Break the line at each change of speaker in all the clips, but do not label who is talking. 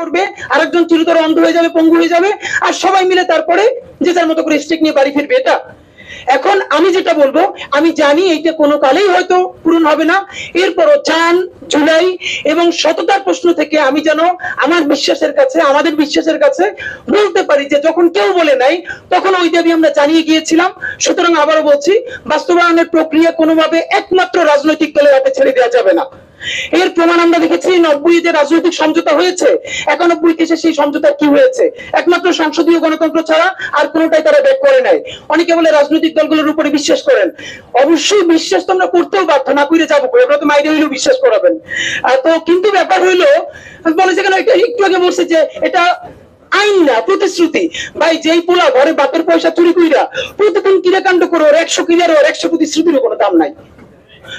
করবে, আরেকজন চিরতর অন্ধ হয়ে যাবে, পঙ্গু হয়ে যাবে, আর সবাই মিলে তারপরে যে যার মতো করে স্টেক নিয়ে বাড়ি ফিরবে এটা। এখন আমি যেটা বলব, আমি জানি এইটা কোনো কালেই হয়তো পূরণ হবে না। এরপরও চান জুলাই এবং সততার প্রশ্ন থেকে আমি যেন আমার বিশ্বাসের কাছে, আমাদের বিশ্বাসের কাছে বলতে পারি যে যখন কেউ বলে নাই, তখন ওই দাবি আমরা জানিয়ে গিয়েছিলাম। সুতরাং আবারও বলছি, বাস্তবায়নের প্রক্রিয়া কোনোভাবে একমাত্র রাজনৈতিক দলের হাতে ছেড়ে দেওয়া যাবে না। এর প্রমাণ আমরা দেখেছি নব্বই যে রাজনৈতিক সমঝোতা হয়েছে। একানব্বই এসে সেই সমঝোতা কি হয়েছে? একমাত্র সংসদীয় গণতন্ত্র ছাড়া আর কোনোটাই তারা ব্যাক করে নাই। অনেকে বলে রাজনৈতিক দলগুলোর উপরে বিশ্বাস করেন। অবশ্যই বিশ্বাস তো আমরা করতেও বাধ্য না করে যাব কই, আপনারা তো মাইরে হইলেও বিশ্বাস করাবেন। তো কিন্তু ব্যাপার হইল বলে যেখানে একটু আগে বলছে যে এটা আইন না প্রতিশ্রুতি। ভাই যেই পোলা ঘরে বাপের পয়সা চুরি কইরা প্রতিদিন ক্রিয়াকাণ্ড করে একশো ক্রিয়ার ওর একশো প্রতিশ্রুতিরও কোনো দাম নাই।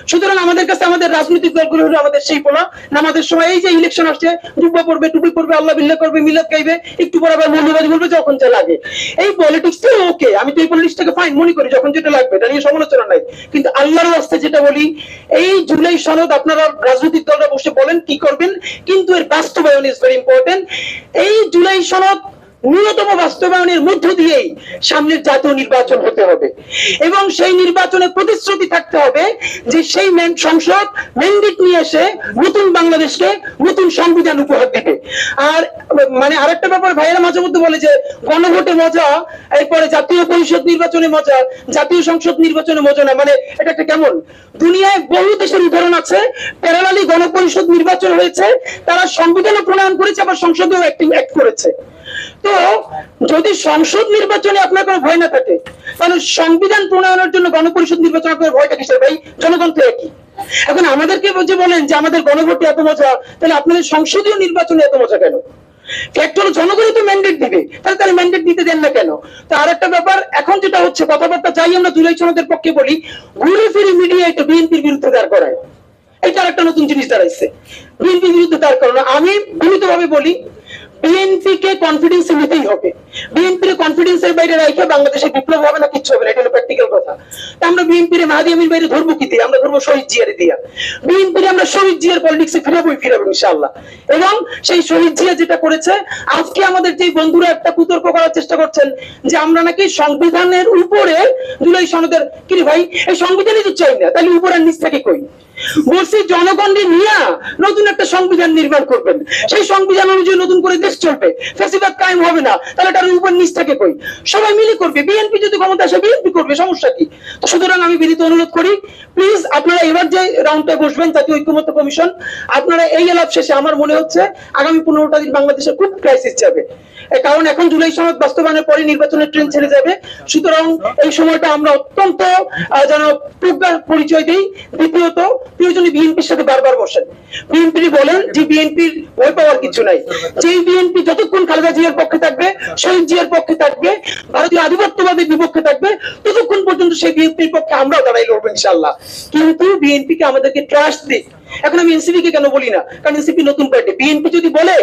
সুতরাং আমাদের কাছে আমাদের রাজনৈতিক দলগুলো হলো আমাদের সেই পোলা নামাজের সময় এই যে ইলেকশন আসছে জুব্বা পড়বে, টুপি পড়বে, আল্লাহ বিল্লাহ করবে, মিলাদ গাইবে, একটু পর আবার মৌলবাদী বলবে, যখন যা লাগে। এই পলিটিক্সটা ওকে আমি তো এই পলিটিক্সটাকে ফাইন মনে করি, যখন যেটা লাগবে, এটা নিয়ে সমালোচনা নাই। কিন্তু আল্লাহর রাস্তে যেটা বলি, এই জুলাই সনদ আপনারা রাজনৈতিক দলরা বসে বলেন, কি করবেন? কিন্তু এর বাস্তবায়ন ইজ ভেরি ইম্পর্টেন্ট এই জুলাই সনদ ন্যূনতম বাস্তবায়নের মধ্য দিয়েই সামনের জাতীয় নির্বাচন হতে হবে। এবং সেই নির্বাচনে প্রতিশ্রুতি থাকতে হবে যে সেই সংসদ ম্যান্ডেট নিয়ে এসে নতুন বাংলাদেশকে নতুন সংবিধান উপহার দিবে। আর মানে আরেকটা ব্যাপার ভাইয়েরা মাঝে মধ্যে বলে যে, গণভোটে মজা, এরপরে জাতীয় পরিষদ নির্বাচনে মজা, জাতীয় সংসদ নির্বাচনে মজা না। মানে এটা একটা কেমন? দুনিয়ায় বহু দেশের উদাহরণ আছে, প্যারালালি গণপরিষদ নির্বাচন হয়েছে, তারা সংবিধানও প্রণয়ন করেছে, আবার সংসদেও অ্যাক্টিং অ্যাক্ট করেছে। তো যদি সংসদ নির্বাচনে আপনার কোনো ভয় না থাকে, তাহলে সংবিধান প্রণয়নের জন্য গণপরিষদ নির্বাচন আপনার ভয়টা কিসের ভাই? জনগণ তো একই। এখন আমাদেরকে যে বলেন যে আমাদের গণভোটে এত মজা, তাহলে আপনাদের সংসদীয় নির্বাচনে এত মজা কেন? ফ্যাক্ট হলো জনগণই তো ম্যান্ডেট দিবে, তাহলে তাহলে ম্যান্ডেট দিতে দেন না কেন? তো আর একটা ব্যাপার, এখন যেটা হচ্ছে, কথাবার্তা যাই আমরা জুলাই সনদের পক্ষে বলি, ঘুরে ফিরে মিডিয়া এটা বিএনপির বিরুদ্ধে দাঁড় করায়। এটা একটা নতুন জিনিস দাঁড়াইছে। বিএনপির বিরুদ্ধে দাঁড় করানো। আমি বিনীত ভাবে বলি বিএনপি কে কনফিডেন্স নিতেই হবে। বিএনপির কনফিডেন্সের বাইরে রাখে বাংলাদেশে বিপ্লব হবে না, কিচ্ছু হবে না। এটা হলো প্র্যাকটিক্যাল কথা। তা আমরা বিএনপির মাহাদি আমির বাইরে ধরবো কি দিয়ে? আমরা ধরবো শহীদ জিয়ারে দিয়া। বিএনপির আমরা শহীদ জিয়ার পলিটিক্সে ফিরাবোই ফিরাবো ইনশাআল্লাহ। এবং সেই শহীদ জিয়া যেটা করেছে, আজকে আমাদের যে বন্ধুরা একটা কুতর্ক করার চেষ্টা করছেন, যে আমরা নাকি সংবিধানের উপরে, জুলাই সনদের, কি ভাই? এই সংবিধানই তো চাই না। তাহলে উপরের নিচ থেকে কই? বলছি জনগণকে নিয়ে নতুন একটা সংবিধান নির্মাণ করবেন। সেই সংবিধান অনুযায়ী নতুন করে দেশ চলবে। ফেসিবাদ কায়েম হবে না। তাহলে তার উপর নিচ থেকে কই? সবাই মিলে করবে। বিএনপি যদি ক্ষমতা আসে, বিএনপি করবে। সমস্যা কি? তো সুতরাং আমি বিনীত অনুরোধ করি প্লিজ আপনারা এবার যে রাউন্ডে বসবেন, জাতীয় ঐক্যমত্য কমিশন, আপনারা এই আলাপ শেষে আমার মনে হচ্ছে আগামী পনেরোটা দিন বাংলাদেশে খুব ক্রাইসিস যাবে। কারণ এখন জুলাই সনদ বাস্তবায়নের পরে নির্বাচনের ট্রেন ছেড়ে যাবে। সুতরাং এই সময়টা আমরা অত্যন্ত যেন প্রজ্ঞার পরিচয় দিই। দ্বিতীয়ত প্রিয়জনী বিএনপির সাথে বারবার বসেন। বিএনপি বলেন যে বিএনপির ভয় পাওয়ার কিছু নাই। যে বিএনপি যতক্ষণ খালেদা জিয়ার পক্ষে থাকবে শহীদ জিয়ার পক্ষে থাকবে। ভারতীয় আধিপত্যবাদের বিপক্ষে থাকবে। পর্যন্ত সেই বিএনপির পক্ষে আমরাও দাঁড়াই লড়বো ইনশাল্লাহ কিন্তু বিএনপি কে আমাদেরকে ট্রাস্ট দিক। এখন আমি এনসিপি কে কেন বলি না? কারণ এনসিপি নতুন পার্টি বিএনপি যদি বলে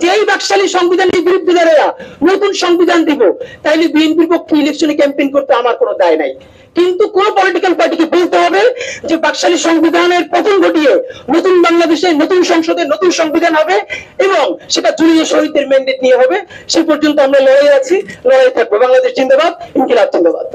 যে এই বাকশালী সংবিধানের বিরুদ্ধে দাঁড়ায়া নতুন সংবিধান দিব, তাইলে বিএনপির পক্ষে ইলেকশনে ক্যাম্পেইন করতে আমার কোনো দায় নাই। কিন্তু কোন পলিটিক্যাল পার্টিকে বলতে হবে যে বাকশালী সংবিধানের পতন ঘটিয়ে নতুন বাংলাদেশে, নতুন সংসদে নতুন সংবিধান হবে এবং সেটা জুড়িয়ে শহীদদের ম্যান্ডেট নিয়ে হবে? সে পর্যন্ত আমরা লড়াই আছি। লড়াই থাকব। বাংলাদেশ জিন্দাবাদ, ইনকিলাব জিন্দাবাদ।